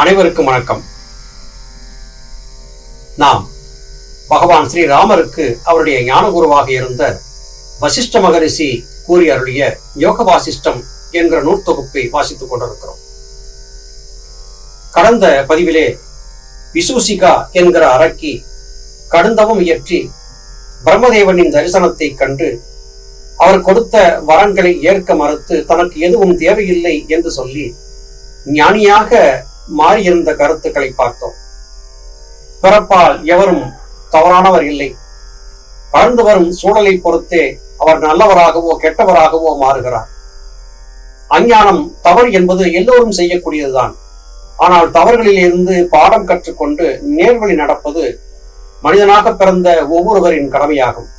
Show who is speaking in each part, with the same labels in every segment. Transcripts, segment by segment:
Speaker 1: அனைவருக்கும் வணக்கம். நாம் பகவான் ஸ்ரீ ராமருக்கு அவருடைய ஞானகுருவாக இருந்த வசிஷ்ட மகரிஷி கூறி அருளிய யோக வாசிஷ்டம் என்கிற நூற்தொகுப்பை வாசித்துக் கொண்டிருக்கிறோம். கடந்த பதிவிலே விசூசிகா என்கிற அரக்கி கடுந்தவம் இயற்றி பிரம்மதேவனின் தரிசனத்தை கண்டு அவர் கொடுத்த வரன்களை ஏற்க மறுத்து தனக்கு எதுவும் தேவையில்லை என்று சொல்லி ஞானியாக மாறியிருந்த கருத்துக்களை பார்த்தோம். பிறப்பால் எவரும் தவறானவர் இல்லை. வளர்ந்து வரும் சூழலை பொறுத்தே அவர் நல்லவராகவோ கெட்டவராகவோ மாறுகிறார். அஞ்ஞானம் தவறு என்பது எல்லோரும் செய்யக்கூடியதுதான். ஆனால் தவறுகளில் இருந்து பாடம் கற்றுக்கொண்டு நேர்வழி நடப்பது மனிதனாக பிறந்த ஒவ்வொருவரின் கடமையாகும்.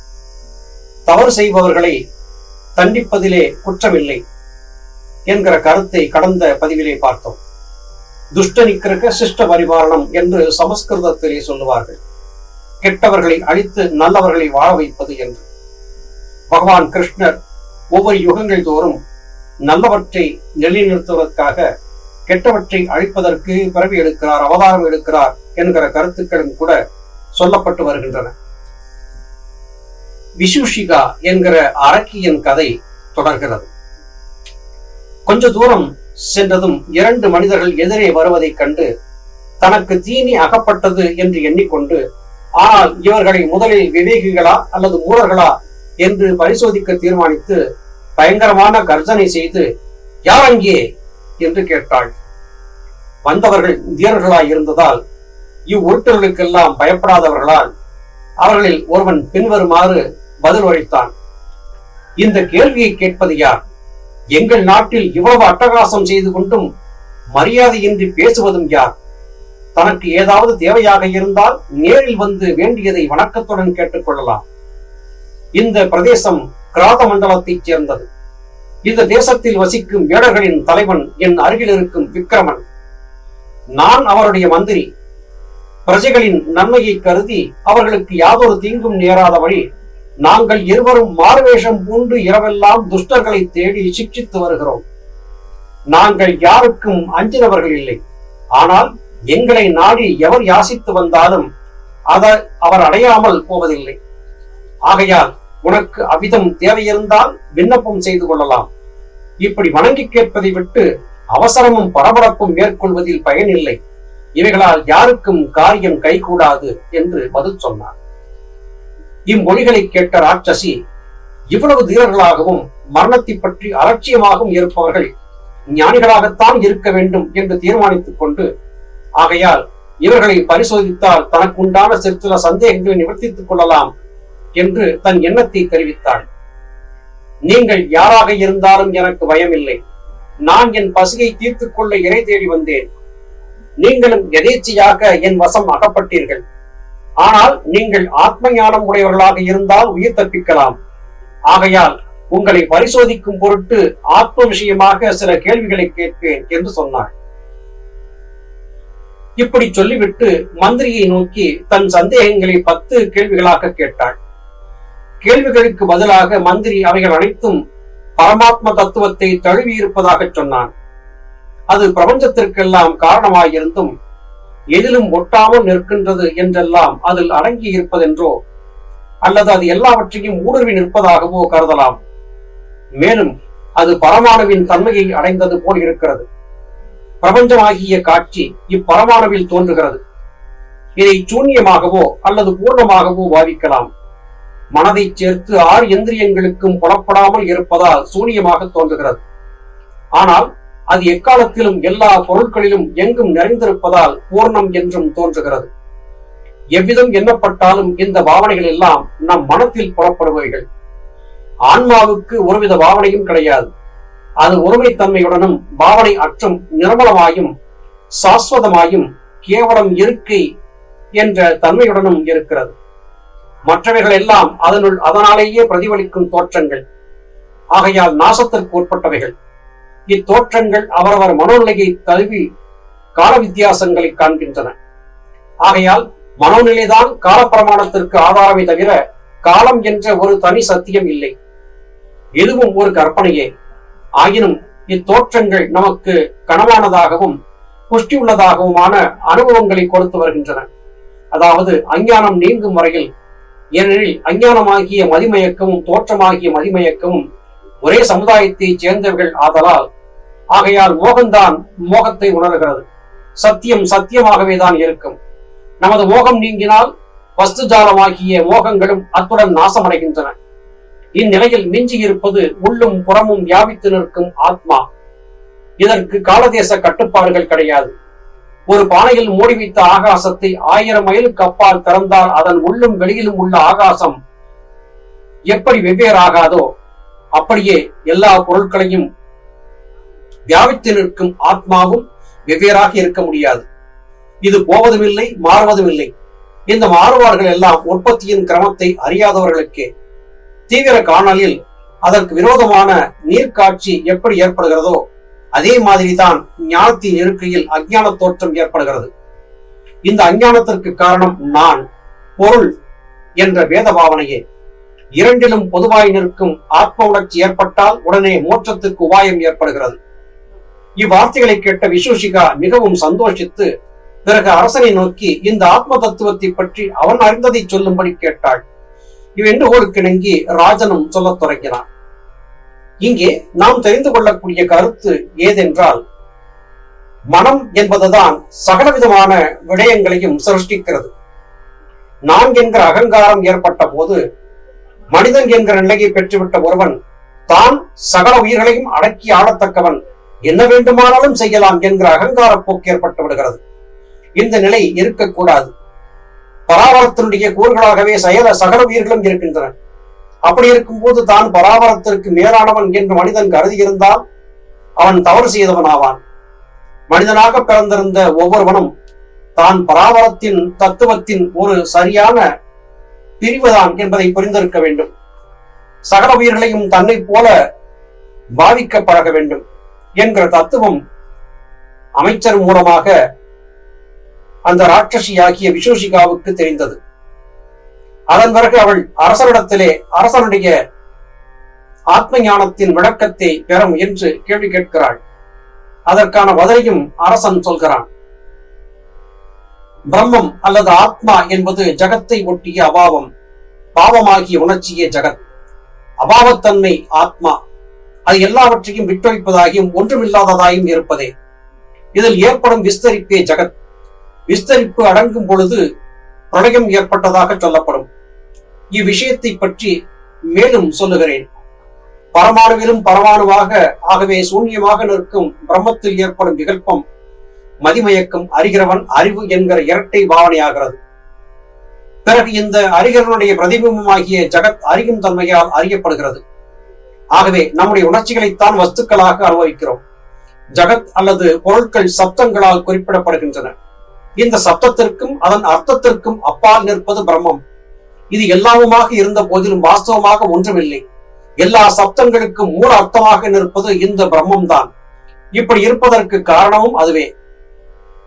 Speaker 1: தவறு செய்பவர்களை தண்டிப்பதிலே குற்றமில்லை என்கிற கருத்தை கடந்த பதிவிலே பார்த்தோம். துஷ்ட சிஷ்ட பரிபாலனம் என்று சமஸ்கிருதத்திலே சொல்லுவார்கள். கெட்டவர்களை அழித்து நல்லவர்களை வாழ வைப்பது என்று. பகவான் கிருஷ்ணர் ஒவ்வொரு யுகங்கள் தோறும் நல்லவற்றை நிலைநிறுத்துவதற்காக கெட்டவற்றை அழிப்பதற்கு பிறவி எடுக்கிறார் அவதாரம் எடுக்கிறார் என்கிற கருத்துக்களும் கூட சொல்லப்பட்டு வருகின்றன. விசூஷிகா என்கிற அரக்கியின் கதை தொடர்கிறது. கொஞ்ச தூரம் சென்றதும் இரண்டு மனிதர்கள் எதிரே வருவதைக் கண்டு தனக்கு தீனி அகப்பட்டது என்று எண்ணிக்கொண்டு ஆனால் இவர்களை முதலில் விவேகிகளா அல்லது மூடர்களா என்று பரிசோதிக்க தீர்மானித்து பயங்கரமான கர்ஜனை செய்து யார் அங்கே? என்று கேட்டாள். வந்தவர்கள் தீரர்களாய் இருந்ததால் இவ்வுருட்டர்களுக்கெல்லாம் பயப்படாதவர்களால் அவர்களில் ஒருவன் பின்வருமாறு பதில் உரைத்தான் இந்த கேள்வியை கேட்பது யார்? எங்கள் நாட்டில் இவ்வளவு அட்டகாசம் செய்து கொண்டும் மரியாதையின்றி பேசுவதும் யார்? தனக்கு ஏதாவது தேவையாக இருந்தால் நேரில் வந்து வேண்டியதை வணக்கத்துடன் கேட்டுக்கொள்ளலாம். இந்த பிரதேசம் கிராத மண்டலத்தைச் சேர்ந்தது. இந்த தேசத்தில் வசிக்கும் வேடர்களின் தலைவன் என் அருகில் இருக்கும் விக்கிரமன் நான் அவருடைய மந்திரி. பிரஜைகளின் நன்மையை கருதி அவர்களுக்கு யாதொரு தீங்கும் நேராத வழி நாங்கள் இருவரும் மாறுவேஷம் பூண்டு இரவெல்லாம் துஷ்டர்களை தேடி சிக்ஷித்து வருகிறோம். நாங்கள் யாருக்கும் அஞ்சினவர்கள் இல்லை. ஆனால் எங்களை நாடி எவர் யாசித்து வந்தாலும் அதை அவர் அடையாமல் போவதில்லை. ஆகையால் உனக்கு அவ்விதம் தேவையிருந்தால் விண்ணப்பம் செய்து கொள்ளலாம். இப்படி வணங்கி கேட்பதை விட்டு அவசரமும் பரபரப்பும் மேற்கொள்வதில் பயனில்லை. இவைகளால் யாருக்கும் காரியம் கைகூடாது என்று பதில் சொன்னார். இம்மொழிகளை கேட்ட ராட்சசி இவ்வளவு தீரர்களாகவும் மரணத்தை பற்றி அலட்சியமாகவும் இருப்பவர்கள் ஞானிகளாகத்தான் இருக்க வேண்டும் என்று தீர்மானித்துக் கொண்டு ஆகையால் இவர்களை பரிசோதித்தால் தனக்குண்டான சிற்சில சந்தேகங்களை நிவர்த்தித்துக் கொள்ளலாம் என்று தன் எண்ணத்தை தெரிவித்தாள். நீங்கள் யாராக இருந்தாலும் எனக்கு பயமில்லை. நான் என் பசியை தீர்த்துக் கொள்ள இறை தேடி வந்தேன். நீங்களும் எதேச்சையாக என் வசம் அகப்பட்டீர்கள். ஆனால் நீங்கள் ஆத்ம ஞானம் உடையவர்களாக இருந்தால் உயிர் தப்பிக்கலாம். ஆகையால் உங்களை பரிசோதிக்கும் பொருட்டு ஆத்ம விஷயமாக சில கேள்விகளை கேட்பேன் என்று சொன்னார். இப்படி சொல்லிவிட்டு மந்திரியை நோக்கி தன் சந்தேகங்களை பத்து கேள்விகளாக கேட்டாள். கேள்விகளுக்கு பதிலாக மந்திரி அவைகள் அனைத்தும் பரமாத்ம தத்துவத்தை தழுவி இருப்பதாக சொன்னான். அது பிரபஞ்சத்திற்கெல்லாம் காரணமாயிருந்தும் எதிலும் ஒட்டாமல் நிற்கின்றது என்றெல்லாம் அதில் அடங்கி இருப்பதென்றோ அல்லது அது எல்லாவற்றையும் ஊடுருவி நிற்பதாகவோ கருதலாம். மேலும் அது பரமாணுவின் தன்மையை அடைந்தது போல் இருக்கிறது. பிரபஞ்சமாகிய காட்சி இப்பரமாணுவில் தோன்றுகிறது. இதை சூன்யமாகவோ அல்லது பூர்ணமாகவோ பாவிக்கலாம். மனதை சேர்த்து ஆறு எந்திரியங்களுக்கும் புலப்படாமல் இருப்பதால் சூனியமாக தோன்றுகிறது. ஆனால் அது எக்காலத்திலும் எல்லா பொருட்களிலும் எங்கும் நிறைந்திருப்பதால் பூர்ணம் என்றும் தோன்றுகிறது. எவ்விதம் எண்ணப்பட்டாலும் இந்த பாவனைகள் எல்லாம் நம் மனத்தில் புறப்படுபவைகள் ஆன்மாவுக்கு ஒருவித பாவனையும் கிடையாது. அது ஒருமைத்தன்மையுடனும் பாவனை அற்றும் நிர்மலமாயும் சாஸ்வதமாயும் கேவலம் இருக்கை என்ற தன்மையுடனும் இருக்கிறது. மற்றவைகள் எல்லாம் அதனுள் அதனாலேயே பிரதிபலிக்கும் தோற்றங்கள். ஆகையால் நாசத்திற்கு உட்பட்டவைகள். இத்தோற்றங்கள் அவரவர் மனோநிலையை தழுவி கால வித்தியாசங்களை காண்கின்றன. ஆகையால் மனோநிலைதான் காலப்பிரமாணத்திற்கு ஆதாரமே தவிர காலம் என்ற ஒரு தனி சத்தியம் இல்லை. எதுவும் ஒரு கற்பனையே. ஆயினும் இத்தோற்றங்கள் நமக்கு கனவானதாகவும் புஷ்டியுள்ளதாகவுமான அனுபவங்களை கொடுத்து வருகின்றன. அதாவது அஞ்ஞானம் நீங்கும் வரையில் ஏனெனில் அஞ்ஞானமாகிய மதிமயக்கமும் தோற்றமாகிய மதிமயக்கமும் ஒரே சமுதாயத்தை சேர்ந்தவர்கள் ஆதலால் ஆகையால் மோகம்தான் மோகத்தை உணர்கிறது. சத்தியம் சத்தியமாகவே தான் இருக்கும். நமது மோகம் நீங்கினால் வஸ்துஜாலமாகிய மோகங்களும் அத்துடன் நாசமடைகின்றன. இந்நிலையில் மிஞ்சி இருப்பது உள்ளும் புறமும் வியாபித்து நிற்கும் ஆத்மா. இதற்கு காலதேச கட்டுப்பாடுகள் கிடையாது. ஒரு பானையில் மூடி வைத்த ஆகாசத்தை ஆயிரம் மைலுக்கு அப்பால் திறந்தால் அதன் உள்ளும் வெளியிலும் உள்ள ஆகாசம் எப்படி வெவ்வேறாகாதோ அப்படியே எல்லா பொருட்களையும் வியாபித்து நிற்கும் ஆத்மாவும் வெவ்வேறாக இருக்க முடியாது. இது போவதும் இல்லை மாறுவதும் இல்லை இந்த மாறுபாடுகள் எல்லாம் உற்பத்தியின் கிரமத்தை அறியாதவர்களுக்கே. தீவிர காணலில் அதற்கு விரோதமான நீர்க்காட்சி எப்படி ஏற்படுகிறதோ அதே மாதிரிதான் ஞானத்தின் இருக்கையில் அஞ்ஞான தோற்றம் ஏற்படுகிறது. இந்த அஞ்ஞானத்திற்கு காரணம் நான் பொருள் என்ற வேத பாவனையே இரண்டிலும் பொதுவாய் நிற்கும் ஆத்ம உணர்ச்சி ஏற்பட்டால் உடனே மோட்சத்துக்கு உபாயம் ஏற்படுகிறது. இவ்வார்த்தைகளை கேட்ட விசூஷிகா மிகவும் சந்தோஷித்து பிறகு அரசனை நோக்கி இந்த ஆத்ம தத்துவத்தை பற்றி அவன் அறிந்ததை சொல்லும்படி கேட்டாள். இவ்வெண்டுகோளுக்கு இணங்கி ராஜனும் சொல்லத் தொடங்கினான். இங்கே நாம் தெரிந்து கொள்ளக்கூடிய கருத்து ஏதென்றால் மனம் என்பதுதான் சகலவிதமான விடயங்களையும் சிருஷ்டிக்கிறது. நான் என்கிற அகங்காரம் ஏற்பட்ட போது மனிதன் என்கிற நிலையை பெற்றுவிட்ட ஒருவன் தான் சகல உயிர்களையும் அடக்கி ஆளத்தக்கவன். என்ன வேண்டுமானாலும் செய்யலாம் என்கிற அகங்கார போக்கு ஏற்பட்டு விடுகிறது. இந்த நிலை இருக்கக்கூடாது. பராபரத்தினுடைய கூறுகளாகவே செயல சகல உயிர்களும் இருக்கின்றன. அப்படி இருக்கும்போது தான் பராபரத்திற்கு மேலானவன் என்று மனிதன் கருதி இருந்தால் அவன் தவறு செய்தவன் ஆவான் மனிதனாக பிறந்திருந்த ஒவ்வொருவனும் தான் பராபரத்தின் தத்துவத்தின் ஒரு சரியான பிரிவுதான் என்பதை புரிந்திருக்க வேண்டும். சகல உயிர்களையும் தன்னை போல பாவிக்க பழக வேண்டும் என்கிற தத்துவம் அமைச்சர் மூலமாக அந்த ராட்சசி ஆகிய விசூஷிகாவுக்கு தெரிந்தது. அதன் பிறகு அவள் அரசனிடத்திலே அரசனுடைய ஆத்ம ஞானத்தின் விளக்கத்தை பெற முயன்று கேள்வி கேட்கிறாள். அதற்கான பதிலையும் அரசன் சொல்கிறான். பிரம்மம் அல்லது ஆத்மா என்பது ஜகத்தை ஒட்டிய அபாவம் பாவமாகிய உணர்ச்சியே ஜகத். அபாவத்தன்மை ஆத்மா. அது எல்லாவற்றையும் விட்டொழிப்பதாகியும் ஒன்றுமில்லாததாயும் இருப்பதே. இதில் ஏற்படும் விஸ்தரிப்பே ஜகத். விஸ்தரிப்பு அடங்கும் பொழுது பிரளயம் ஏற்பட்டதாக சொல்லப்படும். இவ்விஷயத்தை பற்றி மேலும் சொல்லுகிறேன். பரமாணுவிலும் பரமாணுவாக ஆகவே சூன்யமாக நிற்கும் பிரம்மத்தில் ஏற்படும் விகல்பம் மதிமயக்கம் அறிகிறவன் அறிவு என்கிற இரட்டை பாவனையாகிறது. பிறகு இந்த அறிகிறவனுடைய பிரதிபிம்பமாகிய ஜகத் அறியும் தன்மையால் அறியப்படுகிறது. ஆகவே நம்முடைய உணர்ச்சிகளைத்தான் வஸ்துக்களாக அனுபவிக்கிறோம். ஜகத் அல்லது பொருட்கள் சப்தங்களால் குறிப்பிடப்படுகின்றன. இந்த சப்தத்திற்கும் அதன் அர்த்தத்திற்கும் அப்பால் நிற்பது பிரம்மம். இது எல்லாமுமாக இருந்த போதிலும் வாஸ்தவமாக ஒன்றுமில்லை. எல்லா சப்தங்களுக்கும் மூல அர்த்தமாக நிற்பது இந்த பிரம்மம் தான் இப்படி இருப்பதற்கு காரணமும் அதுவே.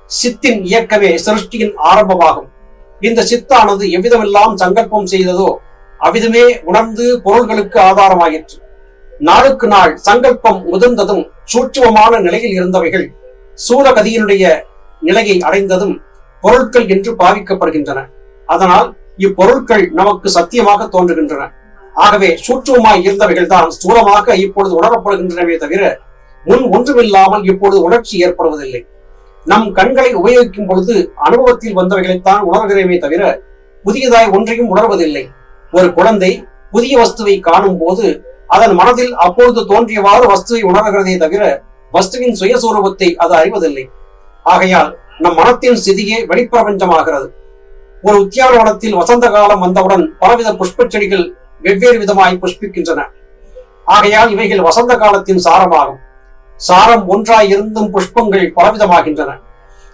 Speaker 1: சித்தின் இயக்கமே சிருஷ்டியின் ஆரம்பமாகும். இந்த சித்தானது எவ்விதமெல்லாம் சங்கல்பம் செய்ததோ அவ்விதமே உணர்ந்து பொருள்களுக்கு ஆதாரமாயிற்று. நாளுக்கு நாள் சங்கல்பம் முதிர்ந்ததும் சூட்சுமமான நிலையில் இருந்தவைகள் சூலகதியினுடைய நிலையை அடைந்ததும் பொருட்கள் என்று பாவிக்கப்படுகின்றன. அதனால் இப்பொருட்கள் நமக்கு சத்தியமாக தோன்றுகின்றன. ஆகவே சூற்றுவமாய் இருந்தவைகள் தான் ஸ்தூலமாக இப்பொழுது உணரப்படுகின்றனவே தவிர முன் ஒன்றுமில்லாமல் இப்பொழுது உணர்ச்சி ஏற்படுவதில்லை. நம் கண்களை உபயோகிக்கும் பொழுது அனுபவத்தில் வந்தவைகளைத்தான் உணர்கிறேமே தவிர புதியதாய் ஒன்றையும் உணர்வதில்லை. ஒரு குழந்தை புதிய வஸ்துவை காணும் போது அதன் மனதில் அப்பொழுது தோன்றியவாறு வஸ்துவை உணர்கிறதே தவிர வஸ்துவின் சுயஸ்வரூபத்தை அது அறிவதில்லை. ஆகையால் நம் மனத்தின் சிதியே வெளிப்பிரபஞ்சமாகிறது. ஒரு உத்தியானவனத்தில் வசந்த காலம் வந்தவுடன் பலவித புஷ்ப செடிகள் வெவ்வேறு விதமாய் புஷ்பிக்கின்றன. ஆகையால் இவைகள் வசந்த காலத்தின் சாரமாகும். சாரம் ஒன்றாய் இருந்தும் புஷ்பங்கள் பலவிதமாகின்றன.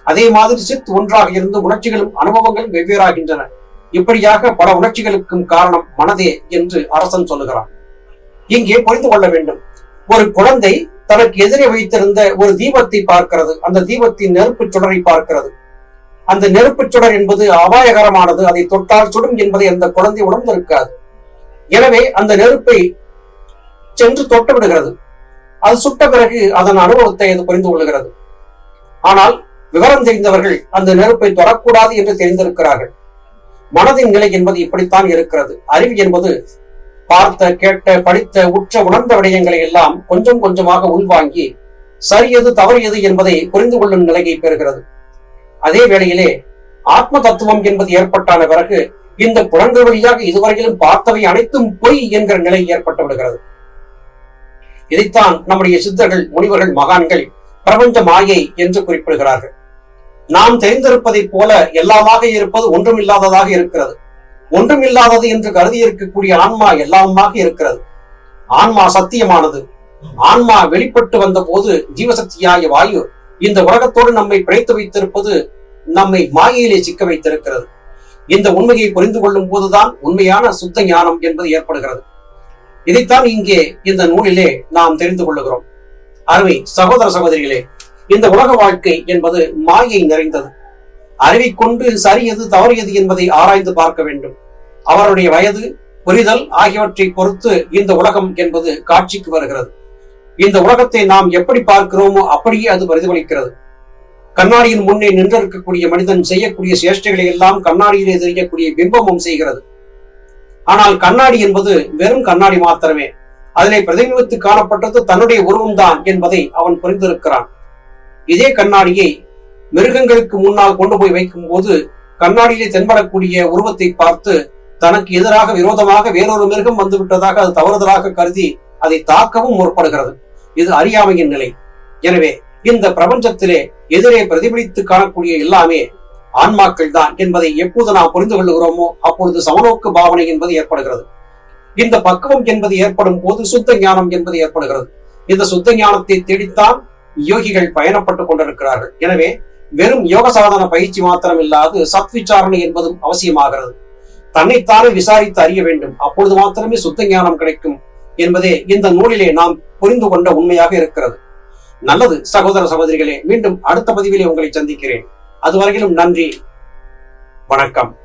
Speaker 1: அதே மாதிரி சித் ஒன்றாக இருந்து உணர்ச்சிகளும் அனுபவங்களும் வெவ்வேறாகின்றன. இப்படியாக பல உணர்ச்சிகளுக்கும் காரணம் மனதே என்று அரசன் சொல்லுகிறான். இங்கே புரிந்து கொள்ள வேண்டும். ஒரு குழந்தை தனக்கு எதிரே வைத்திருந்த ஒரு தீபத்தை பார்க்கிறது. அந்த தீபத்தின் நெருப்பு சுடரை பார்க்கிறது. அந்த நெருப்பு சுடர் என்பது அபாயகரமானது. அதை தொட்டால் சுடும் என்பதை அந்த குழந்தை உணர்ந்திருக்காது. எனவே அந்த நெருப்பை சென்று தொட்டு விடுகிறது. அது சுட்ட பிறகு அதன் அனுபவத்தை அது புரிந்து கொள்கிறது ஆனால் விவரம் தெரிந்தவர்கள் அந்த நெருப்பை தொடக்கூடாது என்று தெரிந்திருக்கிறார்கள். மனதின் நிலை என்பது இப்படித்தான் இருக்கிறது. அறிவு என்பது பார்த்த கேட்ட படித்த உற்ற உணர்ந்த விடயங்களை எல்லாம் கொஞ்சம் கொஞ்சமாக உள்வாங்கி சரியது தவறியது என்பதை புரிந்து கொள்ளும் நிலையை பெறுகிறது. அதே வேளையிலே ஆத்ம தத்துவம் என்பது ஏற்பட்டான பிறகு இந்த புலன்கள் வழியாக இதுவரையிலும் பார்த்தவை அனைத்தும் பொய் என்கிற நிலை ஏற்பட்டு விடுகிறது. இதைத்தான் நம்முடைய சித்தர்கள் முனிவர்கள் மகான்கள் பிரபஞ்ச மாயை என்று குறிப்பிடுகிறார்கள். நாம் தெரிந்திருப்பதைப் போல எல்லாமாக இருப்பது ஒன்றுமில்லாததாக இருக்கிறது. ஒன்றுமில்லாதது என்று கருதி இருக்கக்கூடிய ஆன்மா எல்லாமாக இருக்கிறது. ஆன்மா சத்தியமானது. ஆன்மா வெளிப்பட்டு வந்த போது ஜீவசக்தியாகிய வாயு இந்த உலகத்தோடு நம்மை பிழைத்து வைத்திருப்பது நம்மை மாயையிலே சிக்க வைத்திருக்கிறது. இந்த உண்மையை புரிந்து கொள்ளும் போதுதான் உண்மையான சுத்த ஞானம் என்பது ஏற்படுகிறது. இதைத்தான் இங்கே இந்த நூலிலே நாம் தெரிந்து கொள்ளுகிறோம். அருமை சகோதர சகோதரிகளே இந்த உலக வாழ்க்கை என்பது மாயை நிறைந்தது. அறிவை கொண்டு சரியது தவறியது என்பதை ஆராய்ந்து பார்க்க வேண்டும். அவருடைய வயது புரிதல் ஆகியவற்றை பொறுத்து இந்த உலகம் என்பது காட்சிக்கு வருகிறது. இந்த உலகத்தை நாம் எப்படி பார்க்கிறோமோ அப்படியே அது பிரதிபலிக்கிறது. கண்ணாடியின் முன்னே நின்றிருக்கக்கூடிய மனிதன் செய்யக்கூடிய சேஷ்டைகளை எல்லாம் கண்ணாடியிலே தெரியக்கூடிய பிம்பமும் செய்கிறது. ஆனால் கண்ணாடி என்பது வெறும் கண்ணாடி மாத்திரமே. அதனை பிரதிநிதித்து காணப்பட்டது தன்னுடைய உருவம்தான் என்பதை அவன் புரிந்திருக்கிறான். இதே கண்ணாடியை மிருகங்களுக்கு முன்னால் கொண்டு போய் வைக்கும் போது கண்ணாடியிலே தென்படக்கூடிய உருவத்தை பார்த்து தனக்கு எதிராக விரோதமாக வேறொரு மிருகம் வந்து விட்டதாக அது தவறுதலாக கருதி அதை தாக்கவும் முற்படுகிறது. இது அறியாமையின் நிலை. எனவே இந்த பிரபஞ்சத்திலே எதிரே பிரதிபலித்து காணக்கூடிய எல்லாமே ஆன்மாக்கள் தான் என்பதை எப்போது நாம் புரிந்து கொள்ளுகிறோமோ அப்பொழுது சமநோக்கு பாவனை என்பது ஏற்படுகிறது. இந்த பக்குவம் என்பது ஏற்படும் போது சுத்த ஞானம் என்பது ஏற்படுகிறது. இந்த சுத்த ஞானத்தை தேடித்தான் யோகிகள் பயணப்பட்டுக் கொண்டிருக்கிறார்கள். எனவே வெறும் யோக சாதன பயிற்சி மாத்திரம் இல்லாது சத் விசாரணை என்பதும் அவசியமாகிறது. தன்னைத்தானே விசாரித்து அறிய வேண்டும். அப்பொழுது மாத்திரமே சுத்த ஞானம் கிடைக்கும் என்பதே இந்த நூலிலே நாம் புரிந்து கொண்ட உண்மையாக இருக்கிறது. நல்லது சகோதர சகோதரிகளே மீண்டும் அடுத்த பதிவிலே உங்களை சந்திக்கிறேன். அது அதுவரையிலும் நன்றி. வணக்கம்.